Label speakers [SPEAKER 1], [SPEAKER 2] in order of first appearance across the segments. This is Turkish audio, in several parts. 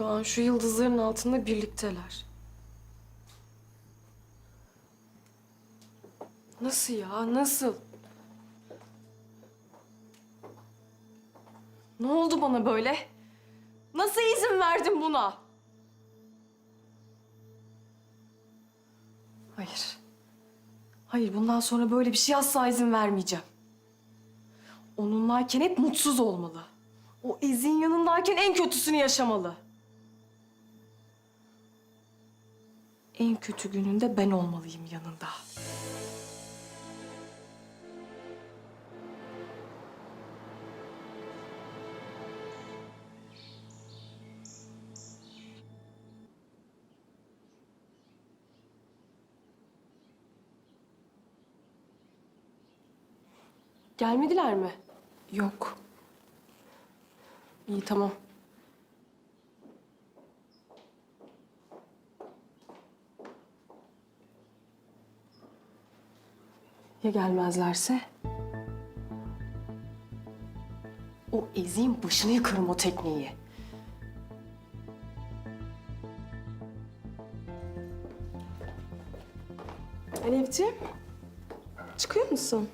[SPEAKER 1] Şu an şu yıldızların altında birlikteler. Nasıl ya? Nasıl? Ne oldu bana böyle? Nasıl izin verdin buna? Hayır. Hayır, bundan sonra böyle bir şey asla izin vermeyeceğim. Onunlayken hep mutsuz olmalı. O Ezin yanındayken en kötüsünü yaşamalı. En kötü gününde ben olmalıyım yanında. Gelmediler mi? Yok. İyi tamam. Ya gelmezlerse? O eziğin başını yakarım o tekneyi. Alevciğim, çıkıyor musun?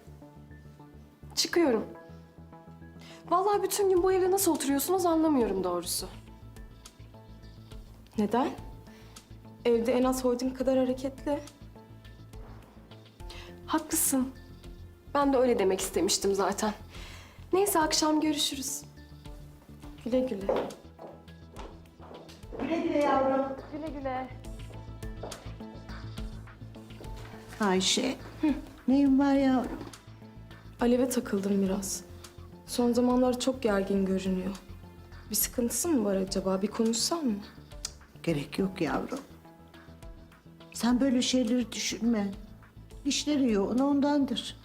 [SPEAKER 1] Çıkıyorum. Vallahi bütün gün bu evde nasıl oturuyorsunuz anlamıyorum doğrusu. Neden? Evde en az holding kadar hareketli. Haklısın. Ben de öyle demek istemiştim zaten. Neyse akşam görüşürüz. Güle güle.
[SPEAKER 2] Güle güle yavrum.
[SPEAKER 1] Güle güle.
[SPEAKER 2] Ayşe. Neyin var yavrum?
[SPEAKER 1] Alev'e takıldım biraz. Son zamanlar çok gergin görünüyor. Bir sıkıntısı mı var acaba? Bir konuşsam mı?
[SPEAKER 2] Gerek yok yavrum. Sen böyle şeyleri düşünme. İşleri yoğun ondandır.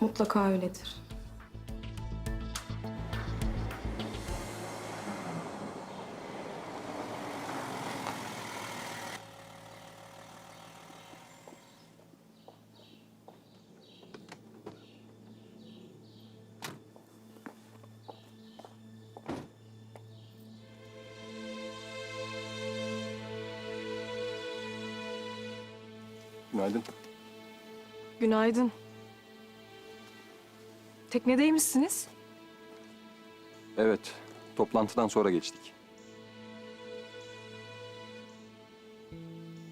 [SPEAKER 1] Mutlaka öyledir.
[SPEAKER 3] Günaydın.
[SPEAKER 1] Günaydın. Teknedeymişsiniz.
[SPEAKER 3] Evet, toplantıdan sonra geçtik.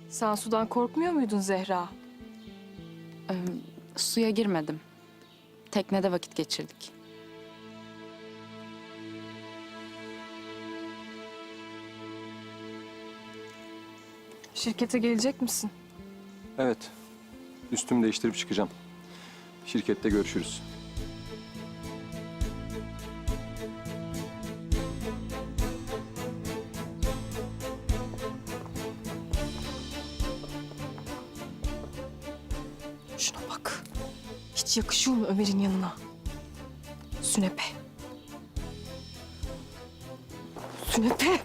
[SPEAKER 1] Sen sudan korkmuyor muydun Zehra?
[SPEAKER 4] Ee, suya girmedim. Teknede vakit geçirdik.
[SPEAKER 1] Şirkete gelecek misin?
[SPEAKER 3] Evet, üstümü değiştirip çıkacağım. Şirkette görüşürüz.
[SPEAKER 1] Şuna bak. Hiç yakışıyor mu Ömer'in yanına? Sünepe. Sünepe.